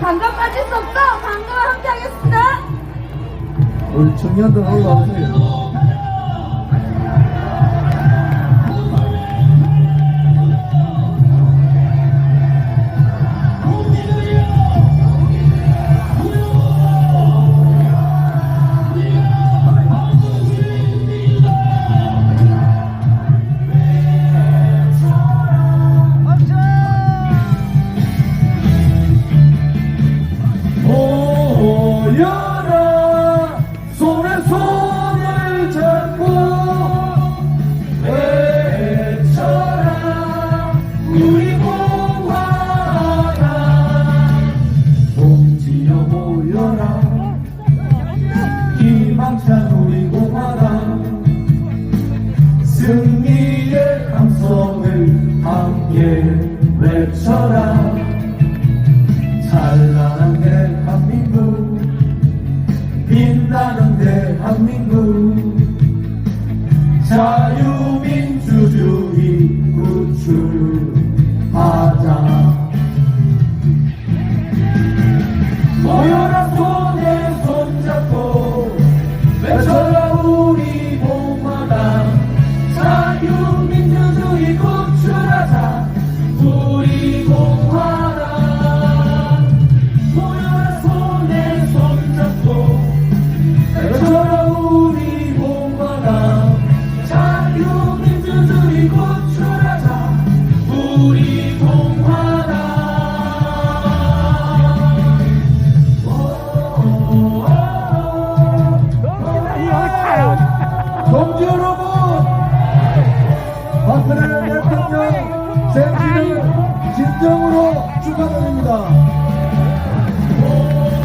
방금 빠질 수 없어. 방금과 함께 하겠습니다. 우리 청년들 올라오세요. 생신을 진정으로 축하드립니다.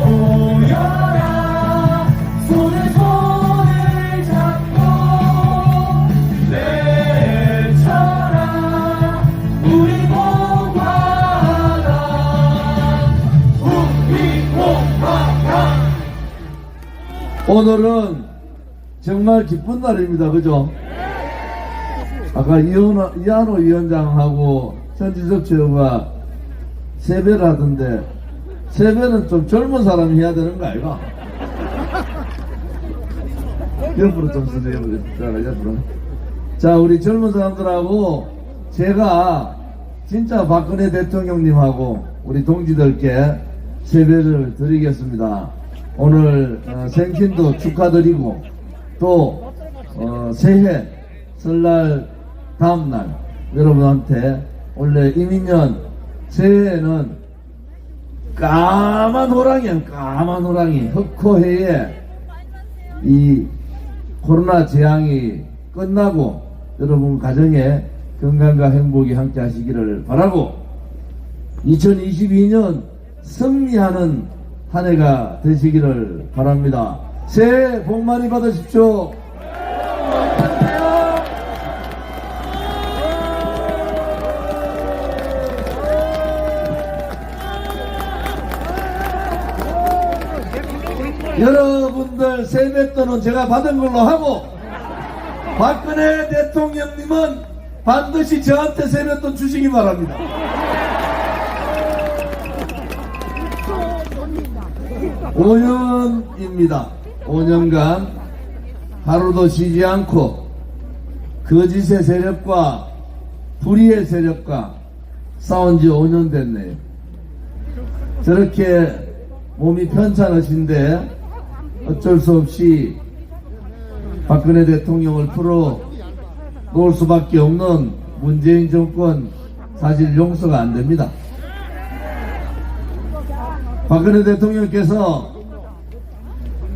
모여라 손에 손을 잡고 외쳐라. 우리 공화당 우리 공화당 오늘은 정말 기쁜 날입니다. 그죠? 아까 이현호, 이한호 위원장하고 현지석 최고가 세배를 하던데 세배는 좀 젊은 사람이 해야 되는 거 아이가? 옆으로 좀 쓰세요 자, 옆으로. 자 우리 젊은 사람들하고 제가 진짜 박근혜 대통령님하고 우리 동지들께 세배를 드리겠습니다. 오늘 어, 생신도 축하드리고 또 어, 새해 설날 다음날 여러분한테 원래 이민년 새해에는 까만 호랑이야 까만 호랑이 흑호해에 이 코로나 재앙이 끝나고 여러분 가정에 건강과 행복이 함께 하시기를 바라고 2022년 승리하는 한 해가 되시기를 바랍니다. 새해 복 많이 받으십시오. 여러분들 세뱃돈은 제가 받은 걸로 하고 박근혜 대통령님은 반드시 저한테 세뱃돈 주시기 바랍니다. 오년입니다 5년간 하루도 쉬지 않고 거짓의 세력과 불의의 세력과 싸운 지 5년 됐네요. 저렇게 몸이 편찮으신데 어쩔 수 없이 박근혜 대통령을 풀어 놓을 수밖에 없는 문재인 정권 사실 용서가 안 됩니다. 박근혜 대통령께서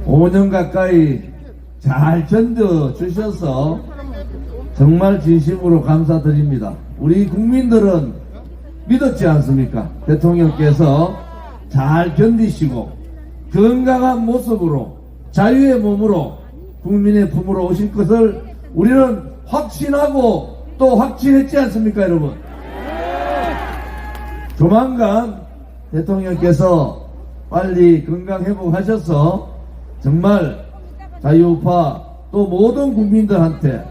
5년 가까이 잘 견뎌 주셔서 정말 진심으로 감사드립니다. 우리 국민들은 믿었지 않습니까? 대통령께서 잘 견디시고 건강한 모습으로 자유의 몸으로 국민의 품으로 오실 것을 우리는 확신하고 또 확신했지 않습니까, 여러분? 조만간 대통령께서 빨리 건강 회복하셔서 정말 자유우파 또 모든 국민들한테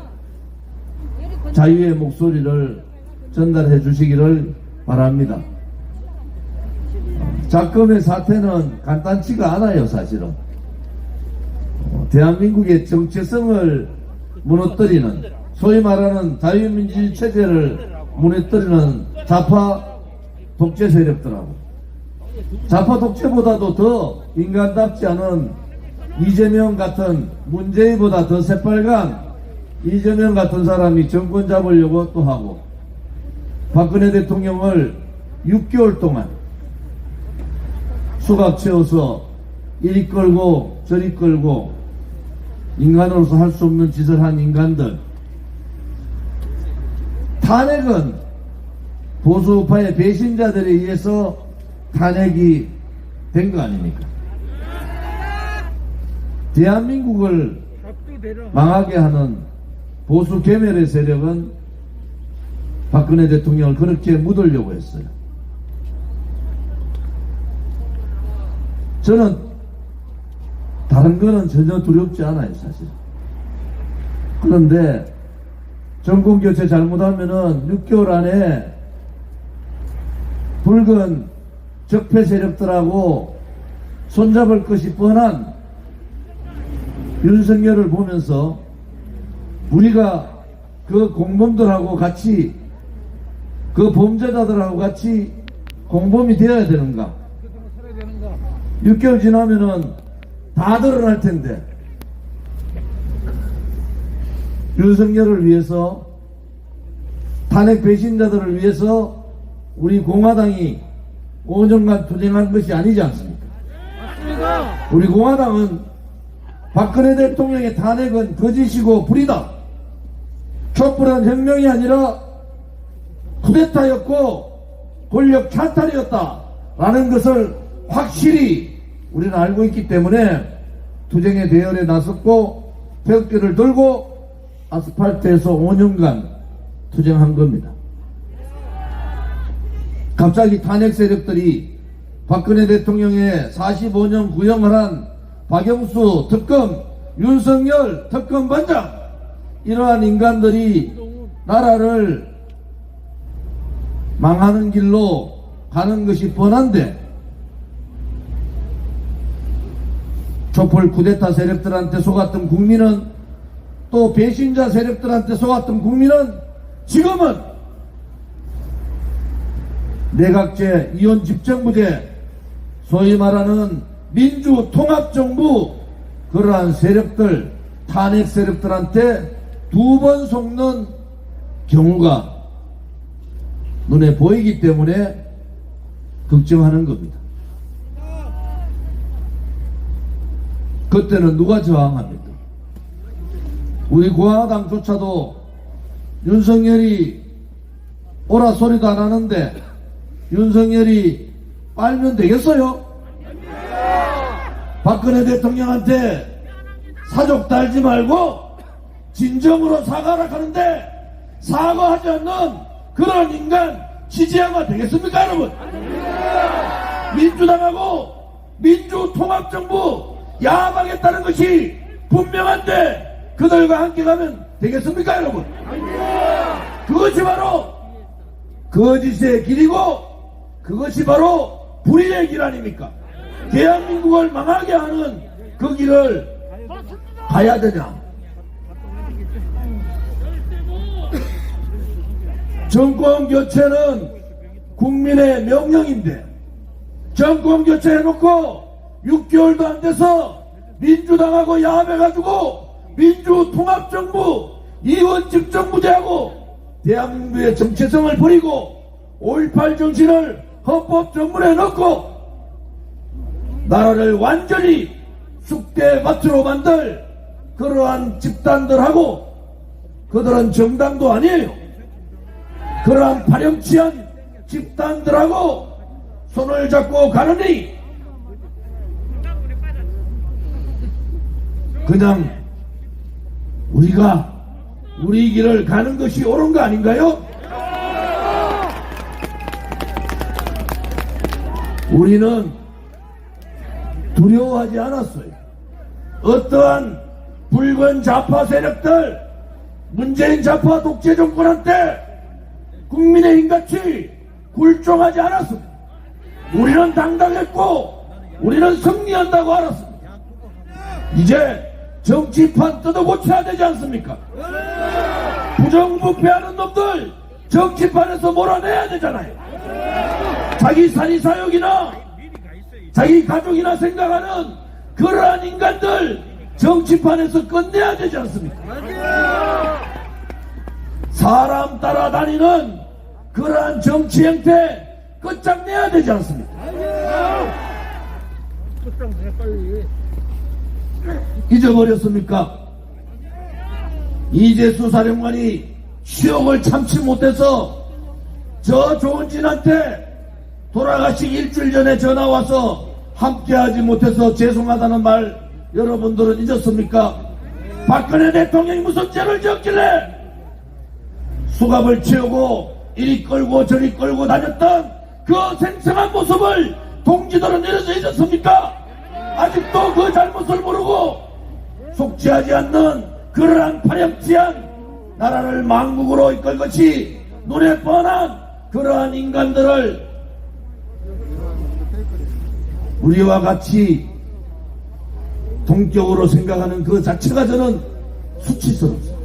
자유의 목소리를 전달해 주시기를 바랍니다. 작금의 사태는 간단치가 않아요, 사실은. 어, 대한민국의 정체성을 무너뜨리는, 소위 말하는 자유민주주의 체제를 무너뜨리는 좌파 독재 세력들하고, 좌파 독재보다도 더 인간답지 않은 이재명 같은 문재인보다 더 새빨간 이재명 같은 사람이 정권 잡으려고 또 하고, 박근혜 대통령을 6개월 동안 수갑 채워서 이리 끌고 저리 끌고 인간으로서 할 수 없는 짓을 한 인간들 탄핵은 보수파의 배신자들에 의해서 탄핵이 된 거 아닙니까? 대한민국을 망하게 하는 보수 개멸의 세력은 박근혜 대통령을 그렇게 묻으려고 했어요. 저는 다른 거는 전혀 두렵지 않아요, 사실. 그런데 정권 교체 잘못하면은 6개월 안에 붉은 적폐 세력들하고 손잡을 것이 뻔한 윤석열을 보면서 우리가 그 공범들하고 같이 그 범죄자들하고 같이 공범이 되어야 되는가? 6개월 지나면은 다 드러날 텐데 윤석열을 위해서 탄핵 배신자들을 위해서 우리 공화당이 5년간 투쟁한 것이 아니지 않습니까? 우리 공화당은 박근혜 대통령의 탄핵은 거짓이고 불이다. 촛불은 혁명이 아니라 쿠데타였고 권력 찬탈이었다. 라는 것을 확실히 우리는 알고 있기 때문에 투쟁의 대열에 나섰고 태극기를 들고 아스팔트에서 5년간 투쟁한 겁니다. 갑자기 탄핵 세력들이 박근혜 대통령의 45년 구형을 한 박영수 특검, 윤석열 특검 반장 이러한 인간들이 나라를 망하는 길로 가는 것이 뻔한데 촛불 쿠데타 세력들한테 속았던 국민은 또 배신자 세력들한테 속았던 국민은 지금은 내각제 이혼 집정부제 소위 말하는 민주 통합정부 그러한 세력들 탄핵 세력들한테 두 번 속는 경우가 눈에 보이기 때문에 걱정하는 겁니다. 그때는 누가 저항합니까? 우리 공화당조차도 윤석열이 오라 소리도 안 하는데 윤석열이 빨면 되겠어요? 박근혜 대통령한테 사족 달지 말고 진정으로 사과라 하는데 사과하지 않는 그런 인간 지지하면 되겠습니까 여러분? 민주당하고 민주통합정부 야합하겠다는 것이 분명한데 그들과 함께 가면 되겠습니까 여러분? 그것이 바로 거짓의 길이고 그것이 바로 불의의 길 아닙니까? 대한민국을 망하게 하는 그 길을 가야 되냐? 정권 교체는 국민의 명령인데 정권 교체 해놓고 6개월도 안 돼서 민주당하고 야합해가지고 민주통합정부 이원집정부제하고 대한민국의 정체성을 버리고 5.18 정신을 헌법 정문에 넣고 나라를 완전히 쑥대밭으로 만들 그러한 집단들하고 그들은 정당도 아니에요. 그러한 파렴치한 집단들하고 손을 잡고 가느니 그냥 우리가 우리 길을 가는 것이 옳은 거 아닌가요? 우리는 두려워하지 않았어요. 어떠한 붉은 좌파 세력들, 문재인 좌파 독재 정권한테 국민의 힘같이 굴종하지 않았습니다. 우리는 당당했고 우리는 승리한다고 알았습니다. 이제 정치판 뜯어 고쳐야 되지 않습니까? 부정부패하는 놈들 정치판에서 몰아내야 되잖아요. 자기 사리 사욕이나 자기 가족이나 생각하는 그러한 인간들 정치판에서 끝내야 되지 않습니까? 사람 따라다니는 그러한 정치 행태 끝장내야 되지 않습니까? 잊어버렸습니까? 이재수 사령관이 취업을 참지 못해서 저 좋은 진한테 돌아가시기 일주일 전에 전화 와서 함께하지 못해서 죄송하다는 말 여러분들은 잊었습니까? 박근혜 대통령이 무슨 죄를 지었길래 수갑을 채우고 이리 끌고 저리 끌고 다녔던 그 생생한 모습을 동지들은 이래서 잊었습니까? 아직도 그 잘못을 모르고 속지하지 않는 그러한 파렴치한 나라를 망국으로 이끌 것이 눈에 뻔한 그러한 인간들을 우리와 같이 동격으로 생각하는 그 자체가 저는 수치스럽습니다.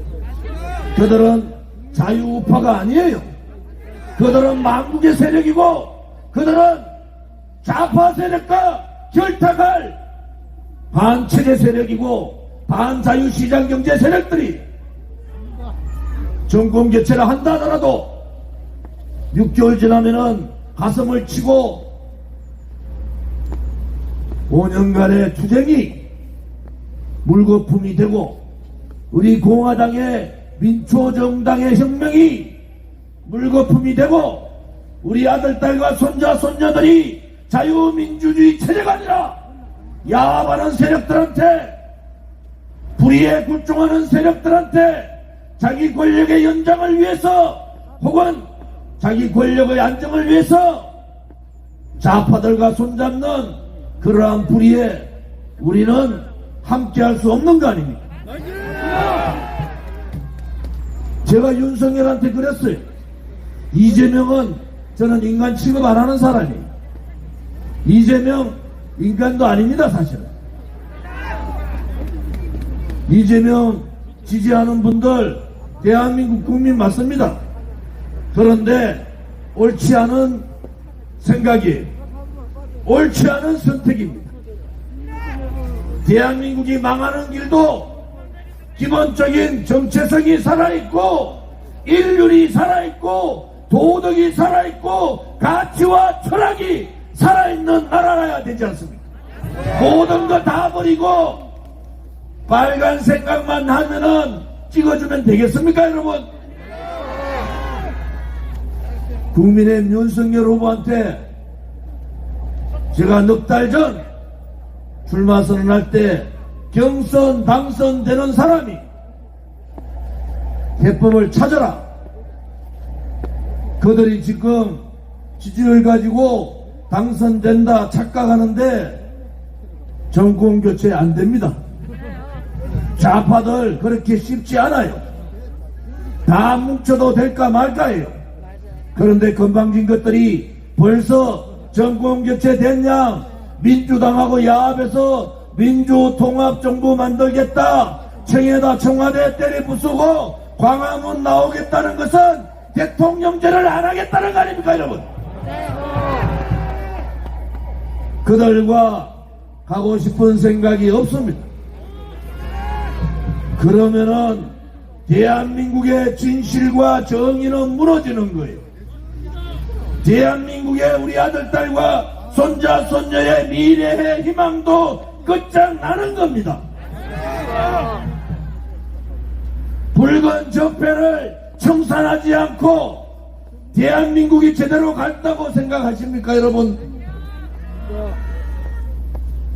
그들은 자유우파가 아니에요. 그들은 망국의 세력이고 그들은 좌파 세력과 결탁할 반체제 세력이고 반자유시장 경제 세력들이 정권 교체를 한다 하더라도 6개월 지나면은 가슴을 치고 5년간의 투쟁이 물거품이 되고 우리 공화당의 민초정당의 혁명이 물거품이 되고 우리 아들, 딸과 손자, 손녀들이 자유민주주의 체제가 아니라 야합하는 세력들한테 불의에 굴종하는 세력들한테 자기 권력의 연장을 위해서 혹은 자기 권력의 안정을 위해서 좌파들과 손잡는 그러한 불의에 우리는 함께할 수 없는 거 아닙니까? 제가 윤석열한테 그랬어요. 이재명은 저는 인간 취급 안 하는 사람이에요. 이재명 인간도 아닙니다, 사실은. 이재명 지지하는 분들 대한민국 국민 맞습니다. 그런데 옳지 않은 생각이에요. 옳지 않은 선택입니다. 대한민국이 망하는 길도 기본적인 정체성이 살아있고 인륜이 살아있고 도덕이 살아있고 가치와 철학이 살아있는 나라라야 되지 않습니까? 모든 거 다 버리고 빨간 생각만 하면은 찍어주면 되겠습니까 여러분? 국민의 윤석열 후보한테 제가 넉 달 전 출마 선언할 때 경선 당선되는 사람이 해법을 찾아라. 그들이 지금 지지를 가지고 당선된다 착각하는데 정권 교체 안 됩니다. 좌파들 그렇게 쉽지 않아요. 다 뭉쳐도 될까 말까예요. 그런데 건방진 것들이 벌써 정권 교체 됐냐? 민주당하고 야합해서 민주통합정부 만들겠다. 청에다 청와대 때리 부수고 광화문 나오겠다는 것은 대통령제를 안 하겠다는 거 아닙니까 여러분? 그들과 가고 싶은 생각이 없습니다. 그러면은 대한민국의 진실과 정의는 무너지는 거예요. 대한민국의 우리 아들, 딸과 손자, 손녀의 미래의 희망도 끝장나는 겁니다. 붉은 적폐를 청산하지 않고 대한민국이 제대로 갔다고 생각하십니까, 여러분?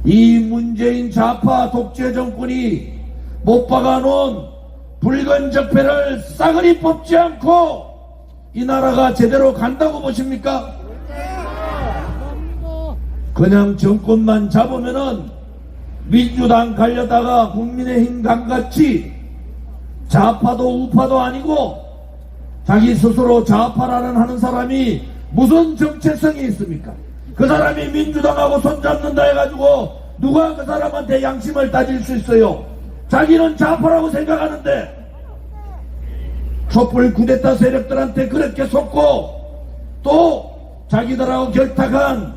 이 문재인 좌파 독재 정권이 못 박아놓은 붉은 적폐를 싸그리 뽑지 않고 이 나라가 제대로 간다고 보십니까? 그냥 정권만 잡으면은 민주당 갈려다가 국민의힘 강같이 좌파도 우파도 아니고 자기 스스로 좌파라는 하는 사람이 무슨 정체성이 있습니까? 그 사람이 민주당하고 손잡는다 해가지고 누가 그 사람한테 양심을 따질 수 있어요? 자기는 좌파라고 생각하는데 촛불 구데타 세력들한테 그렇게 속고 또 자기들하고 결탁한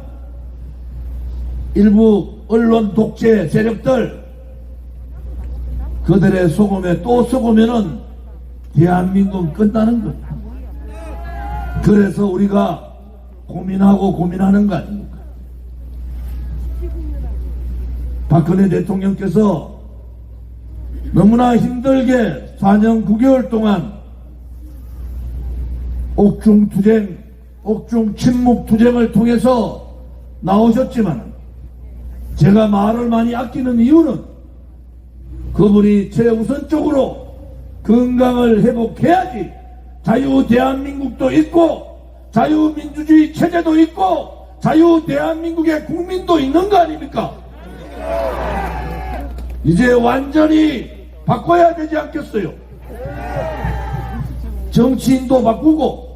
일부 언론 독재 세력들 그들의 속음에 또 속으면은 대한민국은 끝나는 겁니다. 그래서 우리가 고민하고 고민하는 거 아닙니까? 박근혜 대통령께서 너무나 힘들게 4년 9개월 동안 옥중 투쟁, 옥중 침묵 투쟁을 통해서 나오셨지만 제가 말을 많이 아끼는 이유는 그분이 최우선적으로 건강을 회복해야지 자유 대한민국도 있고 자유민주주의 체제도 있고 자유 대한민국의 국민도 있는 거 아닙니까? 이제 완전히 바꿔야 되지 않겠어요? 정치인도 바꾸고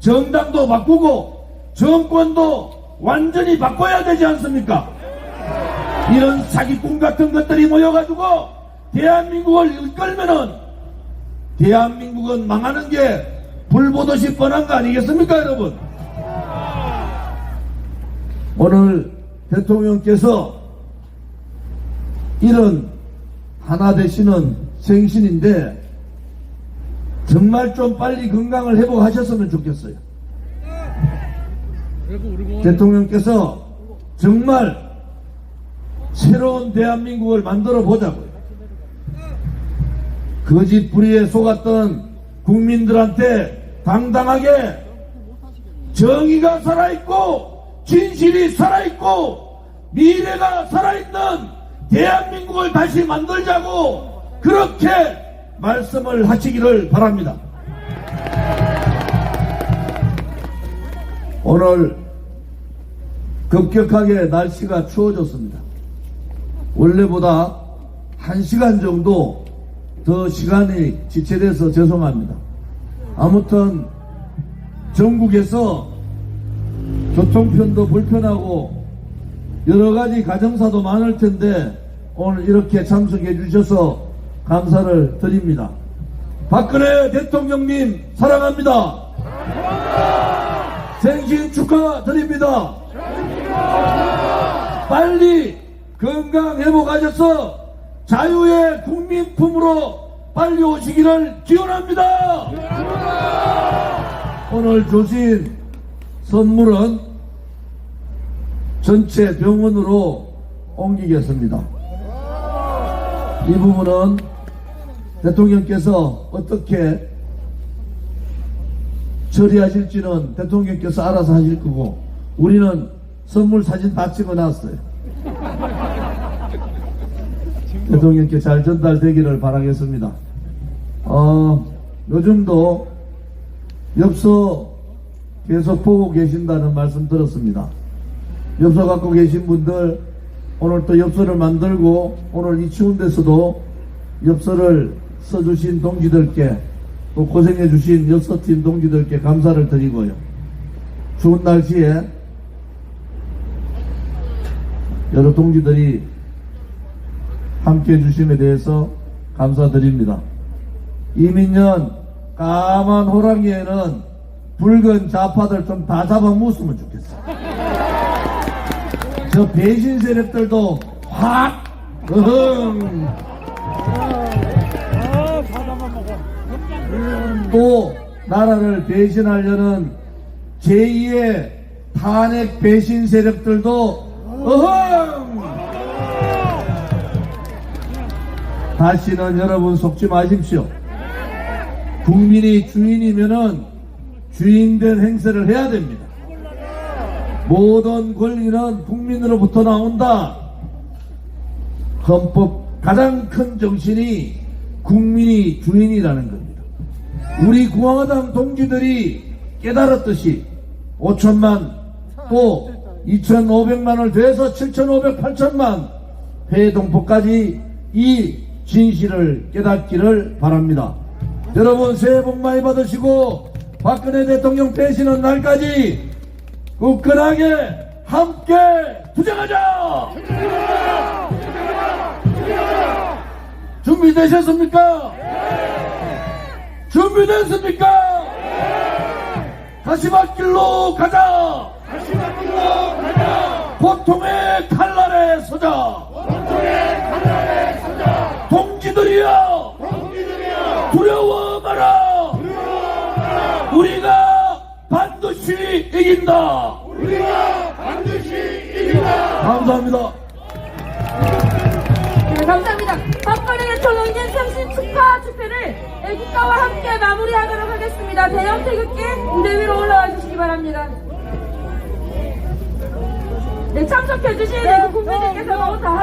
정당도 바꾸고 정권도 완전히 바꿔야 되지 않습니까? 이런 사기꾼 같은 것들이 모여가지고 대한민국을 이끌면은 대한민국은 망하는 게 불보듯이 뻔한 거 아니겠습니까 여러분? 오늘 대통령께서 이런 하나 되시는 생신인데 정말 좀 빨리 건강을 회복하셨으면 좋겠어요. 대통령께서 정말 새로운 대한민국을 만들어 보자고요. 거짓 불의에 속았던 국민들한테 당당하게 정의가 살아있고 진실이 살아있고 미래가 살아있는 대한민국을 다시 만들자고 그렇게 말씀을 하시기를 바랍니다. 오늘 급격하게 날씨가 추워졌습니다. 원래보다 한 시간 정도 더 시간이 지체돼서 죄송합니다. 아무튼 전국에서 교통편도 불편하고 여러 가지 가정사도 많을 텐데 오늘 이렇게 참석해 주셔서 감사를 드립니다. 박근혜 대통령님 사랑합니다. 생신 축하드립니다. 빨리 건강 회복하셔서 자유의 국민품으로 빨리 오시기를 기원합니다. 오늘 주신 선물은 전체 병원으로 옮기겠습니다. 이 부분은 대통령께서 어떻게 처리하실지는 대통령께서 알아서 하실 거고 우리는 선물 사진 다 찍어 놨어요. 대통령께 잘 전달되기를 바라겠습니다. 어, 요즘도 엽서 계속 보고 계신다는 말씀 들었습니다. 엽서 갖고 계신 분들 오늘 또 엽서를 만들고 오늘 이 추운 데서도 엽서를 써주신 동지들께 또 고생해주신 엽서팀 동지들께 감사를 드리고요. 추운 날씨에 여러 동지들이 함께 해주심에 대해서 감사드립니다. 이민년 까만 호랑이에는 붉은 좌파들 좀 다 잡아먹었으면 좋겠어. 저 배신 세력들도 확, 으흥. 또 나라를 배신하려는 제2의 탄핵 배신 세력들도 어흥! 다시는 여러분 속지 마십시오. 국민이 주인이면은 주인된 행세를 해야 됩니다. 모든 권리는 국민으로부터 나온다. 헌법 가장 큰 정신이 국민이 주인이라는 겁니다. 우리 공화당 동지들이 깨달았듯이 5천만 또 2,500만을 더해서 7,500, 8천만 회동포까지 이 진실을 깨닫기를 바랍니다. 여러분 새해 복 많이 받으시고 박근혜 대통령 되시는 날까지 굳건하게 함께 투쟁하자! 준비되셨습니까? 준비됐습니까? 가시밭길로 가자! 고통의 칼날에 서자! 동지들이여! 두려워 마라! 우리가 반드시 이긴다! 감사합니다. 네, 감사합니다. 박근혜 대통령님 생신 축하 집회를 애국가와 함께 마무리하도록 하겠습니다. 대형 태극기 무대 위로 올라와 주시기 바랍니다. 네, 참석해주신 애국 국민들께서 너무 다